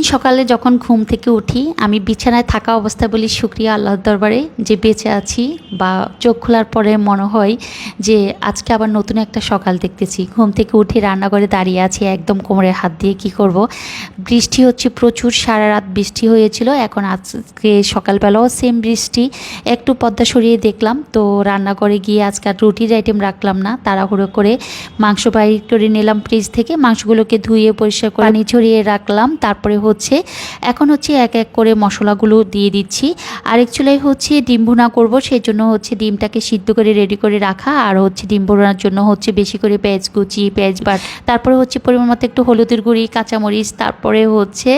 প্রতিদিন সকালে যখন ঘুম থেকে উঠি আমি বিছানায় থাকা অবস্থায় বলি শুক্রিয়া আল্লাহর দরবারে যে বেঁচে আছি বা চোখ খোলার পরে মনে হয় যে আজকে আবার নতুন একটা সকাল দেখতেছি। ঘুম থেকে উঠে রান্নাঘরে দাঁড়িয়ে আছি একদম কোমরে হাত দিয়ে কি করব? বৃষ্টি হচ্ছে প্রচুর সারা রাত বৃষ্টি হয়েছিল এখন আজকে সকালবেলাও সেম বৃষ্টি। একটু পদ্মা সরিয়ে দেখলাম তো রান্নাঘরে গিয়ে আজকে আর রুটির আইটেম রাখলাম না তাড়াহুড়ো করে মাংস বাইর করে নিলাম ফ্রিজ থেকে মাংসগুলোকে ধুয়ে পরিষ্কার করে পানি ছড়িয়ে রাখলাম তারপরে হচ্ছে। এখন হচ্ছে এক এক করে মশলাগুলো দিয়ে দিচ্ছি। আরেক চুলাই হচ্ছে ডিম ভুনা করব সেই জন্য হচ্ছে ডিমটাকে সিদ্ধ করে রেডি করে রাখা। আর হচ্ছে ডিম ভুনার জন্য হচ্ছে বেশি করে পেঁয়াজ কুচি, পেঁয়াজ বাট। তারপরে হচ্ছে পরিমাণ মতো একটু হলুদের গুঁড়ি, কাঁচামরিচ, তারপরে হচ্ছে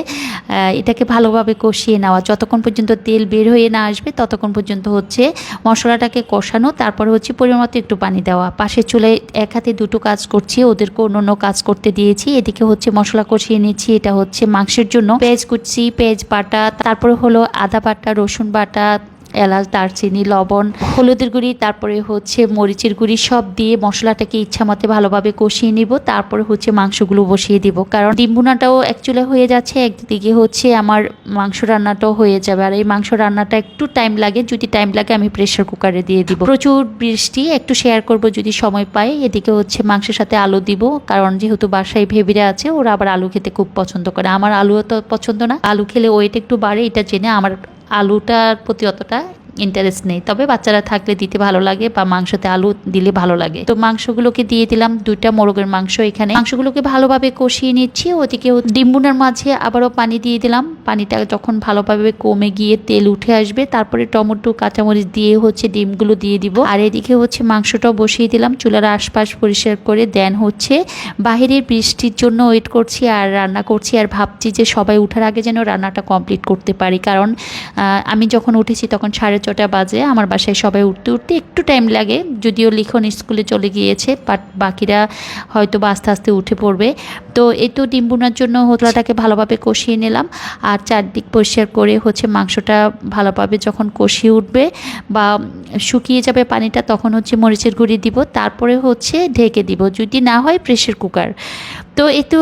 এটাকে ভালোভাবে কষিয়ে নেওয়া। যতক্ষণ পর্যন্ত তেল বের হয়ে না আসবে, ততক্ষণ পর্যন্ত হচ্ছে মশলাটাকে কষানো। তারপরে হচ্ছে পরিমাণ মতো একটু পানি দেওয়া। পাশের চুলায় এক হাতে দুটো কাজ করছি, ওদেরকে অন্য অন্য কাজ করতে দিয়েছি। এদিকে হচ্ছে মশলা কষিয়ে নিচ্ছি। এটা হচ্ছে মাংসের জন্য পেঁয়াজ কুচি পেঁয়াজ বাটা তারপরে হলো আদা বাটা রসুন বাটা এলাচ, দারচিনি, লবণ, হলুদের গুঁড়ি, তারপরে হচ্ছে মরিচের গুঁড়ি সব দিয়ে মশলাটাকে ইচ্ছা মতে ভালোভাবে কষিয়ে নিব। তারপরে হচ্ছে মাংসগুলো বসিয়ে দিব। কারণ ডিম ভুনাটাও অ্যাকচুয়ালি হয়ে যাচ্ছে, একদিকে হচ্ছে আমার মাংস রান্নাটাও হয়ে যাবে। আর এই মাংস রান্নাটা একটু টাইম লাগে, যদি টাইম লাগে আমি প্রেশার কুকারে দিয়ে দিব। প্রচুর বৃষ্টি, একটু শেয়ার করব যদি সময় পাই। এদিকে হচ্ছে মাংসের সাথে আলু দিব, কারণ যেহেতু বাসায় ভেবিরা আছে, ওরা আবার আলু খেতে খুব পছন্দ করে। আমার আলুও তো পছন্দ না। আলু খেলে ওয়েট একটু বাড়ে, এটা জেনে আমার আলুটার প্রতি অতটা ইন্টারেস্ট নেই। তবে বাচ্চারা থাকলে দিতে ভালো লাগে বা মাংসতে আলু দিলে ভালো লাগে। তো মাংসগুলোকে দিয়ে দিলাম দুইটা মোরগের মাংস এখানে। মাংসগুলোকে ভালোভাবে কষিয়ে নিচ্ছি, ওদিকে ডিম্বুনার মাঝে আবারও পানি দিয়ে দিলাম। পানিটা যখন ভালোভাবে কমে গিয়ে তেল উঠে আসবে, তারপরে টমেটো, কাঁচামরিচ দিয়ে হচ্ছে ডিমগুলো দিয়ে দিব। আর এদিকে হচ্ছে মাংসটাও বসিয়ে দিলাম, চুলার আশপাশ পরিষ্কার করে দেন হচ্ছে বাহিরের বৃষ্টির জন্য ওয়েট করছি আর রান্না করছি আর ভাবছি যে সবাই উঠার আগে যেন রান্নাটা কমপ্লিট করতে পারি। কারণ আমি যখন উঠেছি তখন সাড়ে ছটা বাজে, আমার বাসায় সবাই উঠতে উঠতে একটু টাইম লাগে, যদিও লিখন স্কুলে চলে গিয়েছে বাট বাকিরা হয়তো বা আস্তে আস্তে উঠে পড়বে। তো এই তো ডিম বোনার জন্য হোতলাটাকে ভালোভাবে কষিয়ে নিলাম, আর চারদিক পরিষ্কার করে হচ্ছে মাংসটা ভালোভাবে যখন কষিয়ে উঠবে বা শুকিয়ে যাবে পানিটা, তখন হচ্ছে মরিচের গুঁড়ি দিব, তারপরে হচ্ছে ঢেকে দিব, যদি না হয় প্রেশার কুকার তো এই তো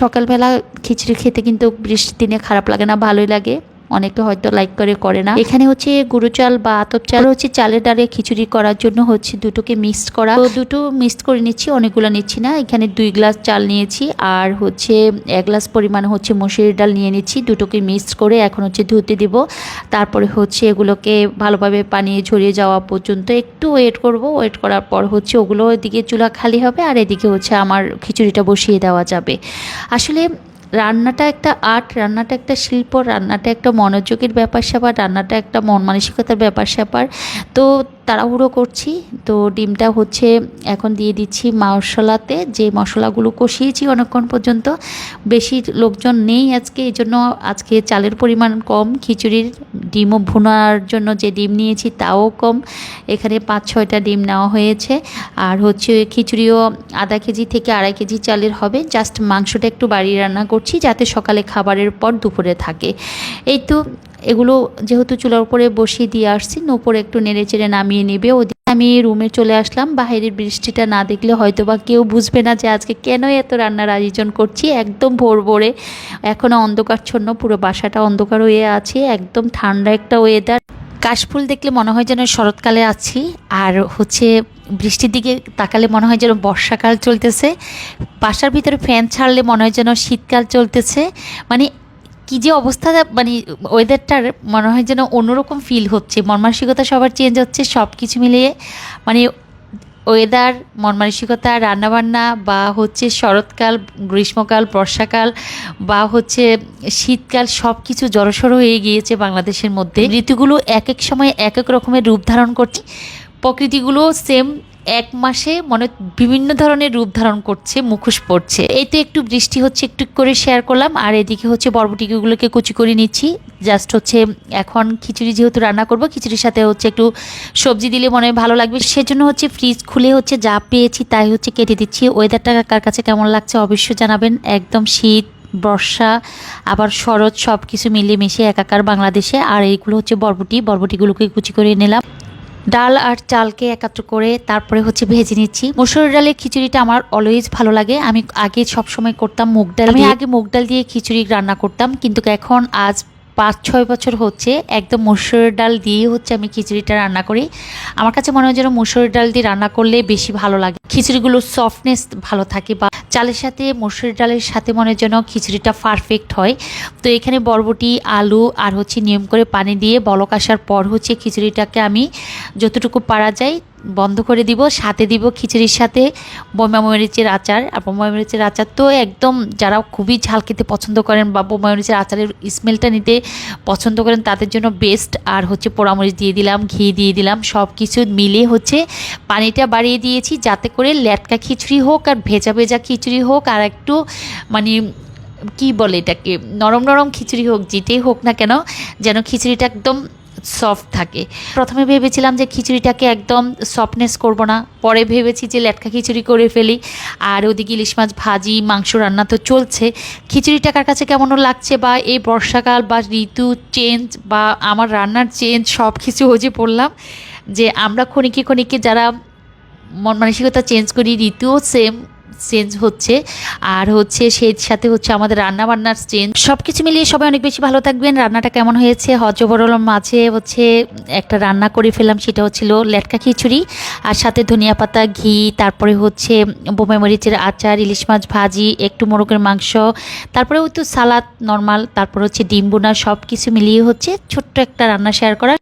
সকালবেলা খিচুড়ি খেতে কিন্তু বৃষ্টির দিনে খারাপ লাগে না, ভালোই লাগে। অনেকে হয়তো লাইক করে করে না। এখানে হচ্ছে গুঁড়ো চাল বা আতপ চাল। হচ্ছে চালের ডালে খিচুড়ি করার জন্য হচ্ছে দুটোকে মিক্সড করা। তো দুটো মিক্সড করে নিচ্ছি, অনেকগুলো নিচ্ছি না। এখানে দুই গ্লাস চাল নিয়েছি আর হচ্ছে এক গ্লাস পরিমাণ হচ্ছে মসুরির ডাল নিয়ে নিচ্ছি। দুটোকে মিক্সড করে এখন হচ্ছে ধুতে দিব। তারপরে হচ্ছে এগুলোকে ভালোভাবে পানি ঝরিয়ে যাওয়া পর্যন্ত একটু ওয়েট করব। ওয়েট করার পর হচ্ছে ওগুলো এদিকে চুলা খালি হবে আর এদিকে হচ্ছে আমার খিচুড়িটা বসিয়ে দেওয়া যাবে। আসলে রান্নাটা একটা আর্ট, রান্নাটা একটা শিল্প, রান্নাটা একটা মনোযোগের ব্যাপার স্যাপার, রান্নাটা একটা মন মানসিকতার ব্যাপার স্যাপার। তো তাড়াহুড়ো করছি, তো ডিমটা হচ্ছে এখন দিয়ে দিচ্ছি মশলাতে। যে মশলাগুলো কষিয়েছি অনেকক্ষণ পর্যন্ত, বেশি লোকজন নেই আজকে এই জন্য আজকে চালের পরিমাণ কম, খিচুড়ির ডিমও ভুনার জন্য যে ডিম নিয়েছি তাও কম। এখানে পাঁচ, ছয়টা ডিম নেওয়া হয়েছে। আর হচ্ছে খিচুড়িও আধা কেজি থেকে আড়াই কেজি চালের হবে। জাস্ট মাংসটা একটু বাড়িয়ে রান্না করছি যাতে সকালে খাবারের পর দুপুরে থাকে। এই তো এগুলো যেহেতু চুলার উপরে বসিয়ে দিয়ে আসছি উপরে একটু নেড়ে চেড়ে নামিয়ে নেবে। আমি রুমে চলে আসলাম। বাইরের বৃষ্টিটা না দেখলে হয়তো বা কেউ বুঝবে না যে আজকে কেন এত রান্নার আয়োজন করছি। একদম ভোর ভোরে। এখনও অন্ধকারচ্ছন্ন, পুরো বাসাটা অন্ধকার হয়ে আছে। একদম ঠান্ডা একটা ওয়েদার কাশফুল দেখলে মনে হয় যেন শরৎকালে আছি। আর হচ্ছে বৃষ্টির দিকে তাকালে মনে হয় যেন বর্ষাকাল চলতেছে। বাসার ভিতরে ফ্যান ছাড়লে মনে হয় যেন শীতকাল চলতেছে। মানে কি যে অবস্থা মানে ওয়েদারটার মনে হয় যেন অন্যরকম ফিল হচ্ছে। মন মানসিকতা সবার চেঞ্জ হচ্ছে সব কিছু মিলিয়ে। মানে ওয়েদার মন মানসিকতা রান্নাবান্না বা হচ্ছে শরৎকাল, গ্রীষ্মকাল, বর্ষাকাল বা হচ্ছে শীতকাল সব কিছু জড়সড় হয়ে গিয়েছে বাংলাদেশের মধ্যে। ঋতুগুলো এক এক সময় এক এক রকমের রূপ ধারণ করছে। প্রকৃতিগুলো সেম এক মাসে মনে বিভিন্ন ধরনের রূপ ধারণ করছে, মুখোশ পড়ছে এই তো একটু বৃষ্টি হচ্ছে, একটু করে শেয়ার করলাম। আর এদিকে হচ্ছে বরবটিগুলোকে কুচি করে নিচ্ছি। জাস্ট হচ্ছে এখন খিচুড়ি যেহেতু রান্না করব, খিচুড়ির সাথে হচ্ছে একটু সবজি দিলে মনে হয় ভালো লাগবে। সেজন্য হচ্ছে ফ্রিজ খুলে হচ্ছে যা পেয়েছি তাই হচ্ছে কেটে দিচ্ছি। ওয়েদারটা কার কাছে কেমন লাগছে অবশ্যই জানাবেন। একদম শীত, বর্ষা, আবার শরৎ সব কিছু মিলিয়ে মিশিয়ে একাকার বাংলাদেশে। আর এইগুলো হচ্ছে বরবটি। বরবটিগুলোকে কুচি করে নিলাম। ডাল আর চালকে একাত্র করে তারপরে হচ্ছে ভেজে নিচ্ছি। মসুর ডালের খিচুড়িটা আমার অলওয়েজ ভালো লাগে। আমি আগে সব সময় করতাম মুগ ডাল আমি আগে মুগ ডাল দিয়ে খিচুড়ি রান্না করতাম। কিন্তু এখন আজ পাঁচ ছয় বছর হচ্ছে একদম মসুরের ডাল দিয়ে হচ্ছে আমি খিচুড়িটা রান্না করি। আমার কাছে মনে হয় যেন মসুরের ডাল দিয়ে রান্না করলে বেশি ভালো লাগে। খিচুড়িগুলোর সফটনেস ভালো থাকে বা চালের সাথে, মসুর ডালের সাথে মনে যেন খিচুড়িটা পারফেক্ট হয়। তো এখানে বরবটি, আলু আর হচ্ছে নিয়ম করে পানি দিয়ে বলক আসার পর হচ্ছে খিচুড়িটাকে আমি যতটুকু পারা যায় বন্ধ করে দিব, সাথে দিব খিচুড়ির সাথে, বোমা মরিচের আচার। আর বোমা মরিচের আচার তো একদম যারা খুবই ঝাল খেতে পছন্দ করেন বা বোমা মরিচের আচারের স্মেলটা নিতে পছন্দ করেন, তাদের জন্য বেস্ট আর হচ্ছে পোড়ামরিচ দিয়ে দিলাম, ঘি দিয়ে দিলাম সব কিছু মিলে হচ্ছে পানিটা বাড়িয়ে দিয়েছি যাতে করে ল্যাটকা খিচুড়ি হোক আর ভেজা ভেজা খিচুড়ি হোক আর একটু মানে কি বলে এটাকে, নরম নরম খিচুড়ি হোক, যেটাই হোক না কেন, যেন খিচুড়িটা একদম সফট থাকে। প্রথমে ভেবেছিলাম যে খিচুড়িটাকে একদম সফটনেস করব না, পরে ভেবেছি যে লেটকা খিচুড়ি করে ফেলি। আর ওদিকে ইলিশ মাছ ভাজি, মাংস রান্না তো চলছে। খিচুড়িটা কার কাছে কেমন লাগছে বা এই বর্ষাকাল বা ঋতু চেঞ্জ বা আমার রান্নার চেঞ্জ সব কিছু হজে পড়লাম যে আমরা ক্ষণিকে ক্ষণিকে যারা মন মানসিকতা চেঞ্জ করি, ঋতুও সেম চেঞ্জ হচ্ছে। আর হচ্ছে সেই সাথে হচ্ছে আমাদের রান্না বান্নার চেঞ্জ সব কিছু মিলিয়ে সবাই অনেক বেশি ভালো থাকবেন। রান্নাটা কেমন হয়েছে? হজবরলম মাঝে হচ্ছে একটা রান্না করে ফেললাম, সেটা হচ্ছিল লেটকা খিচুড়ি আর সাথে ধনিয়া পাতা, ঘি, তারপরে হচ্ছে বোমা মরিচের আচার, ইলিশ মাছ ভাজি, একটু মোরগের মাংস তারপরে হয়তো সালাদ নর্মাল, তারপর হচ্ছে ডিম বোনা সব কিছু মিলিয়ে হচ্ছে ছোট্ট একটা রান্না শেয়ার করা।